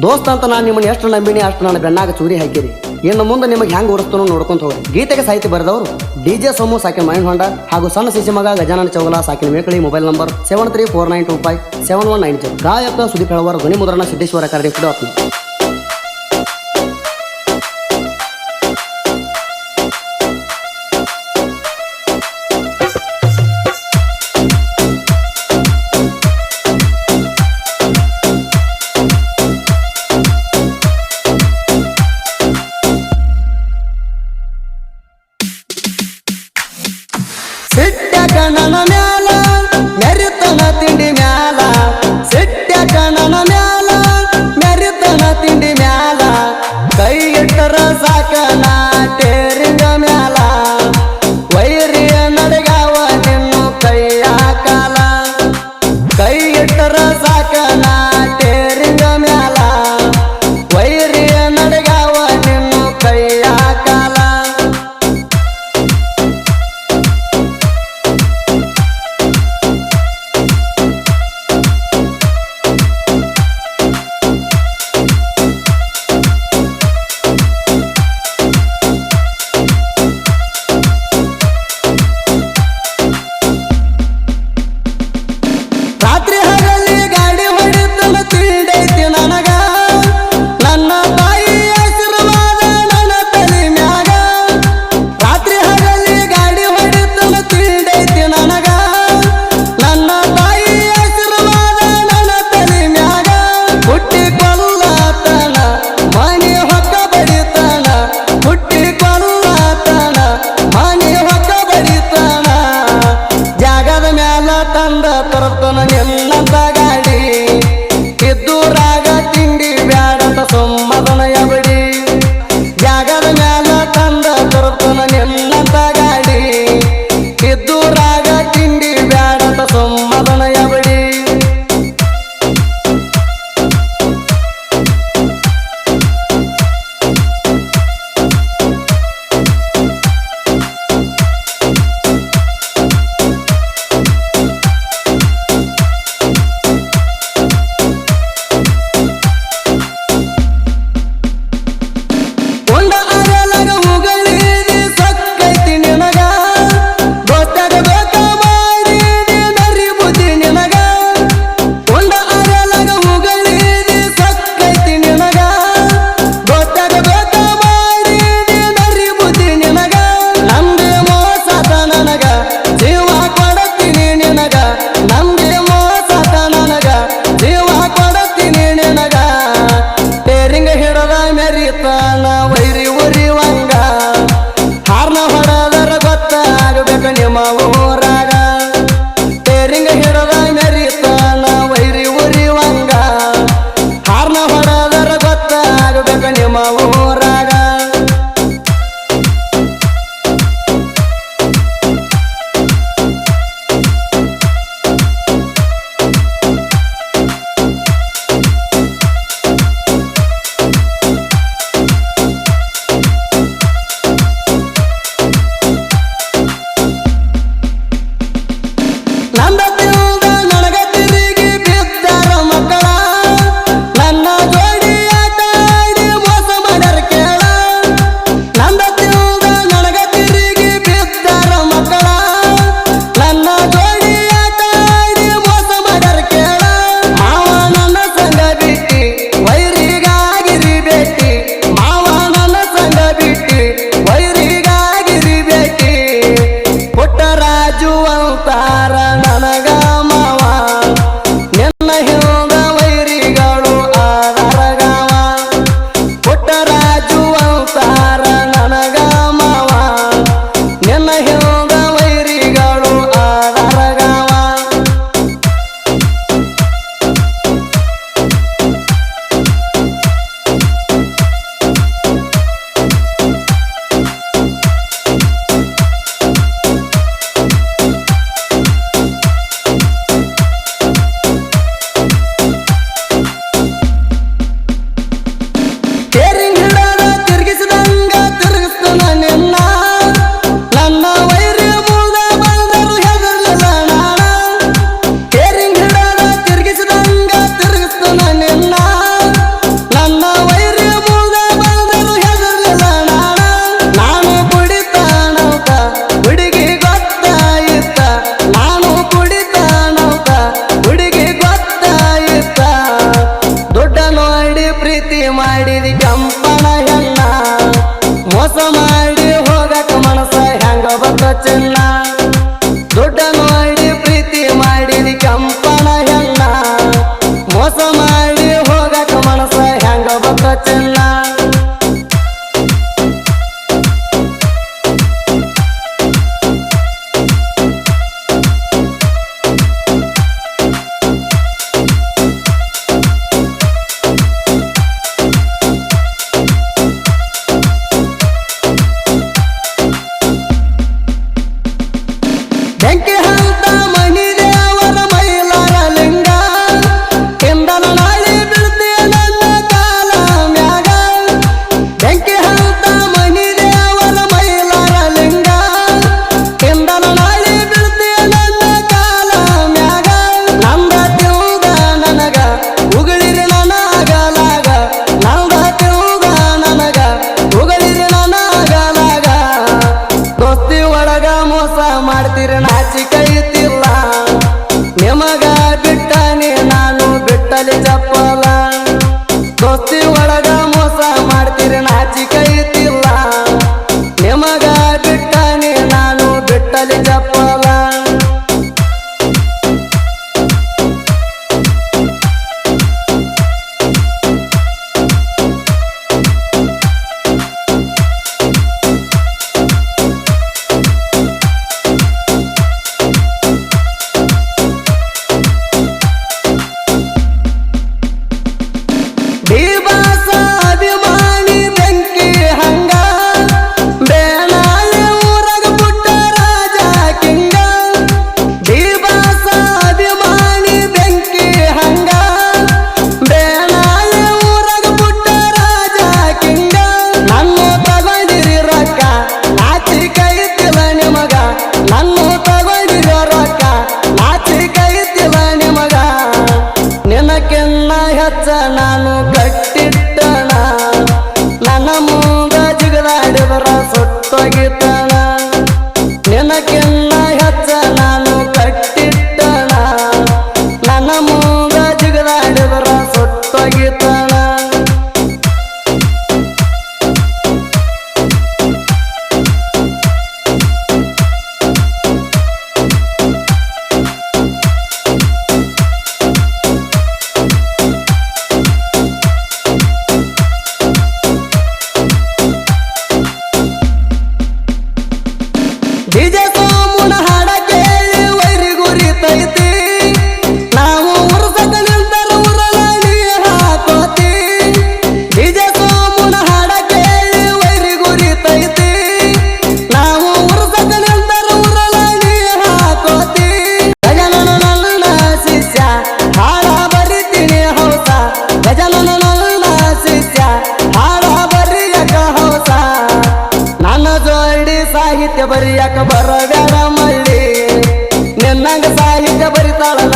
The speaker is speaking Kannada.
ದೋಸ್ತ ಅಂತ ನಾನು ನಿಮ್ಮನ್ನ ಎಷ್ಟು ನಂಬಿನಿ, ಅಷ್ಟು ನನ್ನ ಬೆನ್ನಾಗ ಚೂರಿ ಹಾಕಿರಿ. ಇನ್ನು ಮುಂದೆ ನಿಮಗೆ ಹೆಂಗ್ ಓಡಿಸ್ತಾನೋ ನೋಡ್ಕೊಂತ ಹೋಗಿ ಗೀತೆಗೆ ಸಾಹಿತ್ಯ ಬರೆದವರು ಡಿ ಜೆ ಸೋಮು, ಸಾಕಿನ ಮೈನ್ ಹೊಂಡ ಹಾಗೂ ಸಣ್ಣ ಸಿಸಿ ಮಗ Gajanana Chougala, ಸಾಕಿನ Mekali mobile number seven three four nine two five seven one nine zero. ಗಾಯಕ ಸುದೀಪ್ ಹೇಳುವರ ಧ್ವನಿ ಮುದ್ರಣ ಸಿದ್ದೇಶ್ವರ ಕಾರ್ಯ বাগানে। love. and it's ನಮ್ಮ ಜಿಗದಾಡಿದ್ರ ಸುಟ್ಟೋಗಿತ್ತ la la